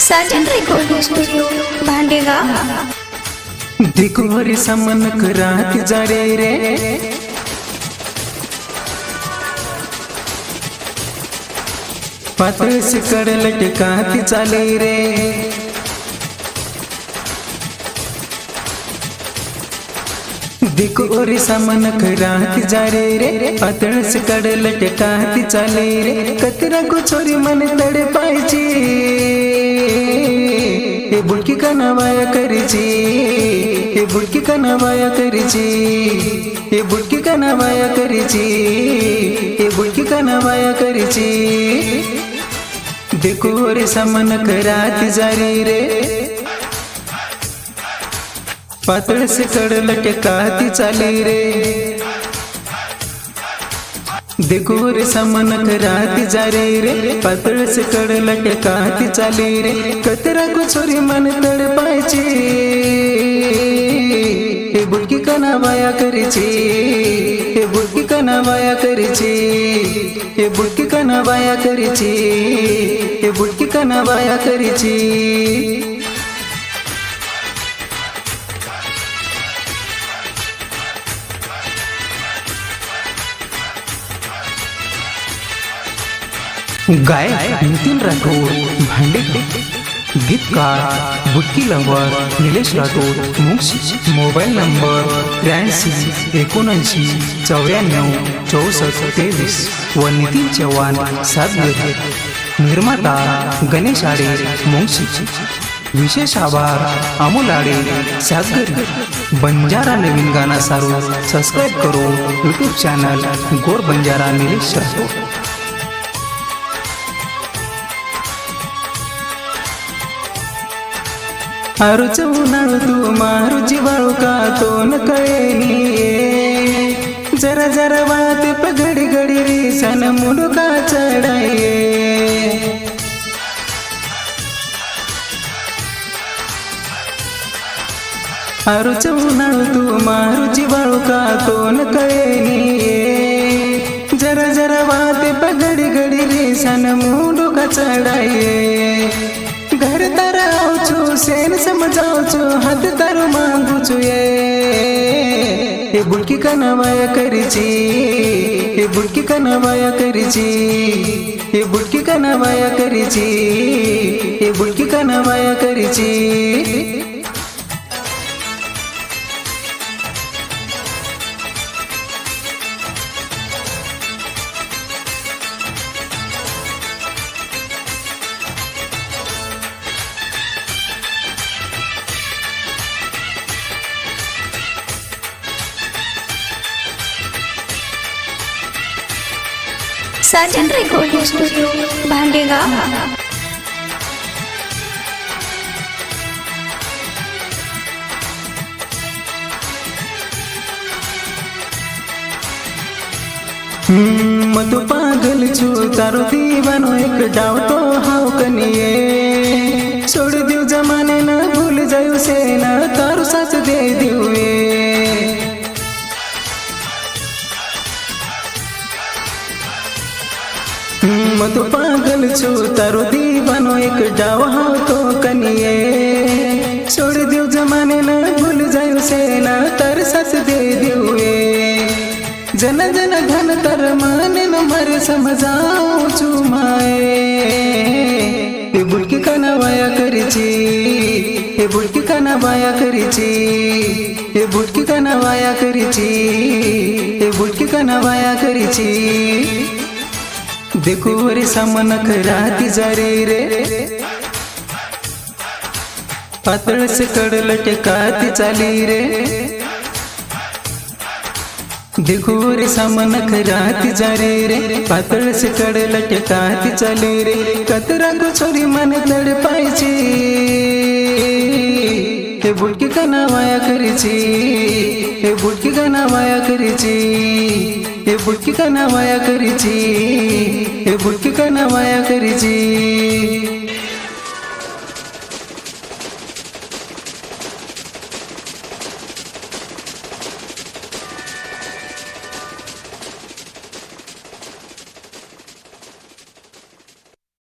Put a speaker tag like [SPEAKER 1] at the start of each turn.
[SPEAKER 1] Saajan recording studio Bhandegaon
[SPEAKER 2] दिगोरी समन करात जारे रे पातळस कडल टिकात चाले रे। दिगोरी समन करात जारे रे पातळस कडल टिकात चाले रे। कतरा कुचोरी मन तड पाहिजे हे बुडकी कनावाया करीची. हे बुडकी कनावाया करीची. हे बुडकी कनावाया करीची. हे बुडकी कनावाया करीची. देखो रे समन करात जारी रे. पातळ से कडल टेकाती चाली रे. देखो समन करात जारे रे पातळ से कडल टेकाती चाली रे कतरा कुछोरी मन तड पायची हे बुडकी कनावाया करीची हे बुडकी कनावाया करीची हे बुडकी कनावाया करीची हे बुडकी कनावाया करीची. गायक नितीन राठोड भांडे गीतकार बुक्की लंबर निलेश राठोड मुक्स मोबाईल नंबर त्र्याऐंशी एकोणऐंशी चौऱ्याण्णव चौसष्ट तेवीस व नितीन चव्हाण सातगिरी निर्माता गणेश आडे मुंशी विशेष आभार अमोल आडे सातगरी बंजारा नवीन गाणा सारू सबस्क्राईब करो यूट्यूब चॅनल गोर बंजारा निलेश राठोड. आरुच उन्हाळू तू मारू जिवाळू का तो न कळेनी. जरा जरा वात पगडी गडी रे सन मुडुका चढाये. आरुच उन्हाळू तू मारू जिवाळू का तो न कळेनी. जरा जरा वात पगडी गडी रे सन मुडुका चढाये. आउँछु सेन समझाउँछु हात तर मागुछु ए हे बुडकी कनवाया करिची हे बुडकी कनवाया करिची हे बुडकी कनवाया करिची हे बुडकी कनवाया करिची।
[SPEAKER 1] साजन रेकॉर्डिंग स्टुडिओ भांडेगाव
[SPEAKER 2] मधु पागल छु तारो दीवानो एक डाव तो हाव कनिए छोड़ दियो जमाने ना भूल जायो से ना तारो साथ दे છું તારો દીવાનો એક ડાવ હાવ તો કનીએ છોડી દ્યું જમાને ના ભૂલ જાયું છે ના તાર સાથ દે દ્યું એ जन जन घन तर माने न मरे समजाऊ चुमाए हे बुडकी कनावाया करीची हे बुडकी कनावाया करीची हे बुडकी कनावाया करीची हे बुडकी कनावाया करीची देखो रे समन राहती जारी रे. पातळ से कडल टेकाती चाली रे. देखो रे सामन राहती जारी रे. पातळ से कडल टेकाती चाली रे. कतरा छोरी मन तड पाहिजे हे बुडकी माया करीची. हे बुडकी माया करीची. हे बुडकी माया करीची. हे बुडकी माया करीची.